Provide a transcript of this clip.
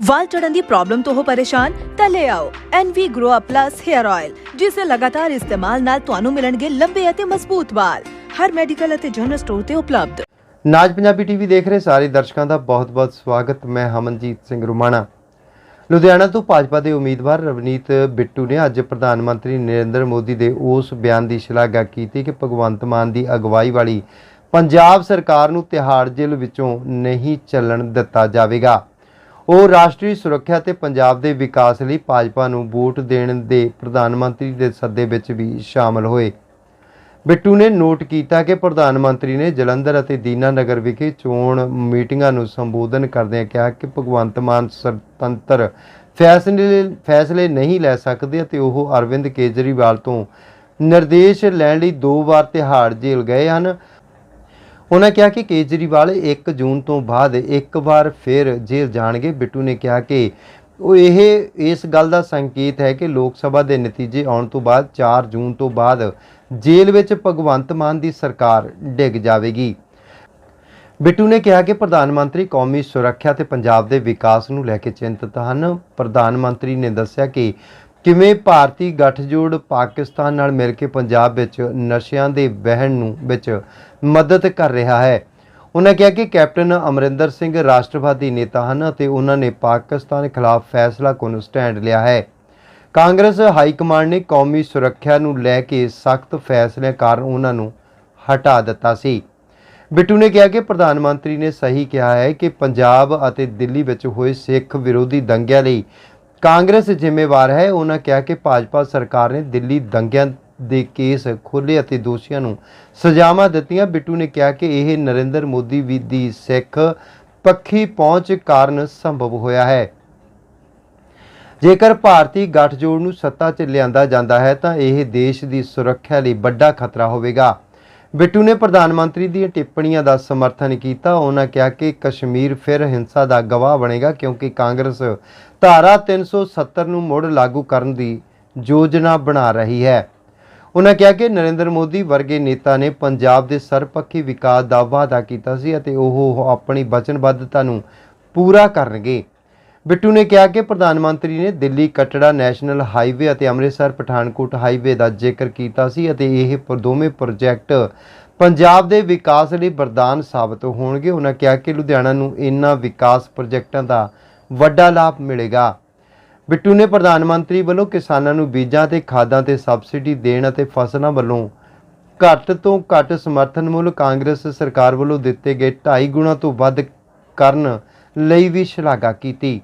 ਵਾਲ ਝੜਨ ਦੀ problem ਤੋਂ ਹੋ ਪਰੇਸ਼ਾਨ, ਤਾਂ ਲੈ ਆਓ NV Grow Up Plus Hair Oil ਜਿਸ ਦੇ ਲਗਾਤਾਰ ਇਸਤੇਮਾਲ ਨਾਲ ਤੁਹਾਨੂੰ ਮਿਲਣਗੇ ਲੰਬੇ ਅਤੇ ਮਜ਼ਬੂਤ ਵਾਲ। ਹਰ ਮੈਡੀਕਲ ਅਤੇ ਜਨਰਲ ਸਟੋਰ ਤੇ ਉਪਲਬਧ। ਨਾਜ ਪੰਜਾਬੀ ਟੀਵੀ ਦੇਖ ਰਹੇ ਸਾਰੇ ਦਰਸ਼ਕਾਂ ਦਾ ਬਹੁਤ-ਬਹੁਤ ਸਵਾਗਤ। ਮੈਂ ਹਮਨਜੀਤ ਸਿੰਘ ਰੁਮਾਣਾ। ਲੁਧਿਆਣਾ ਤੋਂ ਭਾਜਪਾ ਦੇ ਉਮੀਦਵਾਰ ਰਵਨੀਤ ਬਿੱਟੂ ਨੇ ਅੱਜ ਪ੍ਰਧਾਨ ਮੰਤਰੀ ਨਰਿੰਦਰ ਮੋਦੀ ਦੇ ਉਸ ਬਿਆਨ ਦੀ ਸ਼ਲਾਘਾ ਕੀਤੀ ਕਿ ਭਗਵੰਤ ਮਾਨ ਦੀ ਅਗਵਾਈ ਵਾਲੀ ਪੰਜਾਬ ਸਰਕਾਰ ਨੂੰ ਤਿਹਾੜ ਜੇਲ੍ਹ ਵਿੱਚੋਂ ਨਹੀਂ ਚੱਲਣ ਦਿੱਤਾ ਜਾਵੇਗਾ। ਉਹ ਰਾਸ਼ਟਰੀ ਸੁਰੱਖਿਆ ਤੇ ਪੰਜਾਬ ਦੇ ਵਿਕਾਸ ਲਈ ਭਾਜਪਾ ਨੂੰ ਵੋਟ ਦੇਣ ਦੇ ਪ੍ਰਧਾਨ ਮੰਤਰੀ ਦੇ ਸੱਦੇ ਵਿੱਚ ਵੀ ਸ਼ਾਮਲ ਹੋਏ। ਬਿੱਟੂ ਨੇ ਨੋਟ ਕੀਤਾ ਕਿ ਪ੍ਰਧਾਨ ਮੰਤਰੀ ਨੇ ਜਲੰਧਰ ਅਤੇ ਦੀਨਾਨਗਰ ਵਿਖੇ ਚੋਣ ਮੀਟਿੰਗਾਂ ਨੂੰ ਸੰਬੋਧਨ ਕਰਦਿਆਂ ਕਿਹਾ ਕਿ ਭਗਵੰਤ ਮਾਨ ਸੁਤੰਤਰ ਫੈਸਲੇ ਫੈਸਲੇ ਨਹੀਂ ਲੈ ਸਕਦੇ ਅਤੇ ਉਹ ਅਰਵਿੰਦ ਕੇਜਰੀਵਾਲ ਤੋਂ ਨਿਰਦੇਸ਼ ਲੈਣ ਲਈ ਦੋ ਵਾਰ ਤਿਹਾੜ ਜੇਲ੍ਹ ਗਏ ਹਨ। ਉਹਨਾਂ ਕਿਹਾ ਕਿ ਕੇਜਰੀਵਾਲ 1 ਜੂਨ ਤੋਂ ਬਾਅਦ ਇੱਕ ਵਾਰ ਫਿਰ ਜੇਲ੍ਹ ਜਾਣਗੇ। ਬਿੱਟੂ ਨੇ ਕਿਹਾ ਕਿ ਉਹ ਇਹ, ਇਸ ਗੱਲ ਦਾ ਸੰਕੇਤ ਹੈ ਕਿ ਲੋਕ ਸਭਾ ਦੇ ਨਤੀਜੇ ਆਉਣ ਤੋਂ ਬਾਅਦ 4 ਜੂਨ ਤੋਂ ਬਾਅਦ ਜੇਲ੍ਹ ਵਿੱਚ ਭਗਵੰਤ ਮਾਨ ਦੀ ਸਰਕਾਰ ਡਿੱਗ ਜਾਵੇਗੀ। ਬਿੱਟੂ ਨੇ ਕਿਹਾ ਕਿ ਪ੍ਰਧਾਨ ਮੰਤਰੀ ਕੌਮੀ ਸੁਰੱਖਿਆ ਤੇ ਪੰਜਾਬ ਦੇ ਵਿਕਾਸ ਨੂੰ ਲੈ ਕੇ ਚਿੰਤਤ ਹਨ। ਪ੍ਰਧਾਨ ਮੰਤਰੀ ਨੇ ਦੱਸਿਆ ਕਿ ਕਿਵੇਂ ਭਾਰਤੀ ਗੱਠਜੋੜ ਪਾਕਿਸਤਾਨ ਨਾਲ ਮਿਲ ਕੇ ਪੰਜਾਬ ਵਿੱਚ ਨਸ਼ਿਆਂ ਦੇ ਵਹਿਣ ਨੂੰ ਵਿੱਚ ਮਦਦ ਕਰ ਰਿਹਾ ਹੈ? ਉਹਨਾਂ ਕਿਹਾ ਕਿ ਕੈਪਟਨ ਅਮਰਿੰਦਰ ਸਿੰਘ ਰਾਸ਼ਟਰਵਾਦੀ ਨੇਤਾ ਹਨ ਅਤੇ ਉਹਨਾਂ ਨੇ ਪਾਕਿਸਤਾਨ ਖਿਲਾਫ ਫੈਸਲਾ ਫੈਸਲਾਕੁਨ ਸਟੈਂਡ ਲਿਆ ਹੈ। ਕਾਂਗਰਸ ਹਾਈ ਕਮਾਂਡ ਨੇ ਕੌਮੀ ਸੁਰੱਖਿਆ ਨੂੰ ਲੈ ਕੇ ਸਖਤ ਫੈਸਲੇ ਕਾਰਨ ਉਹਨਾਂ ਨੂੰ ਹਟਾ ਦਿੱਤਾ ਸੀ। ਬਿੱਟੂ ਨੇ ਕਿਹਾ ਕਿ ਪ੍ਰਧਾਨ ਮੰਤਰੀ ਨੇ ਸਹੀ ਕਿਹਾ ਹੈ ਕਿ ਪੰਜਾਬ ਅਤੇ ਦਿੱਲੀ ਵਿੱਚ ਹੋਏ ਸਿੱਖ ਵਿਰੋਧੀ ਦੰਗਿਆਂ ਲਈ ਕਾਂਗਰਸ ਜ਼ਿੰਮੇਵਾਰ ਹੈ। ਉਹਨਾਂ ਕਿਹਾ ਕਿ ਭਾਜਪਾ ਸਰਕਾਰ ਨੇ ਦਿੱਲੀ ਦੰਗਿਆਂ ਦੇ ਕੇਸ ਖੋਲ੍ਹੇ ਅਤੇ ਦੋਸ਼ੀਆਂ ਨੂੰ ਸਜ਼ਾਵਾਂ ਦਿੱਤੀਆਂ। ਬਿੱਟੂ ਨੇ ਕਿਹਾ ਕਿ ਇਹ ਨਰਿੰਦਰ ਮੋਦੀ ਵੀ ਦੀ ਸਿੱਖ ਪੱਖੀ ਪਹੁੰਚ ਕਾਰਨ ਸੰਭਵ ਹੋਇਆ ਹੈ। ਜੇਕਰ ਭਾਰਤੀ ਗੱਠਜੋੜ ਨੂੰ ਸੱਤਾ 'ਚ ਲਿਆਂਦਾ ਜਾਂਦਾ ਹੈ ਤਾਂ ਇਹ ਦੇਸ਼ ਦੀ ਸੁਰੱਖਿਆ ਲਈ ਵੱਡਾ ਖਤਰਾ ਹੋਵੇਗਾ। ਬਿੱਟੂ ਨੇ ਪ੍ਰਧਾਨ ਮੰਤਰੀ ਦੀਆਂ ਟਿੱਪਣੀਆਂ ਦਾ ਸਮਰਥਨ ਕੀਤਾ। ਉਹਨਾਂ ਕਿਹਾ ਕਿ ਕਸ਼ਮੀਰ ਫਿਰ ਹਿੰਸਾ ਦਾ ਗਵਾਹ ਬਣੇਗਾ ਕਿਉਂਕਿ ਕਾਂਗਰਸ ਧਾਰਾ 370 ਨੂੰ ਮੁੜ ਲਾਗੂ ਕਰਨ ਦੀ ਯੋਜਨਾ ਬਣਾ ਰਹੀ ਹੈ। ਉਹਨਾਂ ਕਿਹਾ ਕਿ ਨਰਿੰਦਰ ਮੋਦੀ ਵਰਗੇ ਨੇਤਾ ਨੇ ਪੰਜਾਬ ਦੇ ਸਰਪੱਖੀ ਵਿਕਾਸ ਦਾ ਵਾਅਦਾ ਕੀਤਾ ਸੀ ਅਤੇ ਉਹ ਆਪਣੀ ਵਚਨਬੱਧਤਾ ਨੂੰ ਪੂਰਾ ਕਰਨਗੇ। ਬਿੱਟੂ ਨੇ ਕਿਹਾ ਕਿ ਪ੍ਰਧਾਨ ਮੰਤਰੀ ਨੇ ਦਿੱਲੀ, ਕਟੜਾ, ਨੈਸ਼ਨਲ ਹਾਈਵੇ ਅਤੇ ਅੰਮ੍ਰਿਤਸਰ, ਪਠਾਨਕੋਟ ਹਾਈਵੇ ਦਾ ਜ਼ਿਕਰ ਕੀਤਾ ਸੀ ਅਤੇ ਇਹ ਪ- ਦੋਵੇਂ ਪ੍ਰੋਜੈਕਟ ਪੰਜਾਬ ਦੇ ਵਿਕਾਸ ਲਈ ਵਰਦਾਨ ਸਾਬਤ ਹੋਣਗੇ। ਉਹਨਾਂ ਕਿਹਾ ਕਿ ਲੁਧਿਆਣਾ ਨੂੰ ਇਨ੍ਹਾਂ ਵਿਕਾਸ ਪ੍ਰੋਜੈਕਟਾਂ ਦਾ ਵੱਡਾ ਲਾਭ ਮਿਲੇਗਾ। ਬਿੱਟੂ ਨੇ ਪ੍ਰਧਾਨ ਮੰਤਰੀ ਵੱਲੋਂ ਕਿਸਾਨਾਂ ਨੂੰ ਬੀਜਾਂ ਤੇ ਖਾਦਾਂ ਤੇ ਸਬਸਿਡੀ ਦੇਣ ਅਤੇ ਫਸਲਾਂ ਵੱਲੋਂ ਘੱਟ ਤੋਂ ਘੱਟ ਸਮਰਥਨ ਮੁੱਲ ਕਾਂਗਰਸ ਸਰਕਾਰ ਵੱਲੋਂ ਦਿੱਤੇ ਗਏ 2.5 ਗੁਣਾ ਤੋਂ ਵੱਧ ਕਰਨ ਲਈ ਵੀ ਸ਼ਲਾਘਾ ਕੀਤੀ।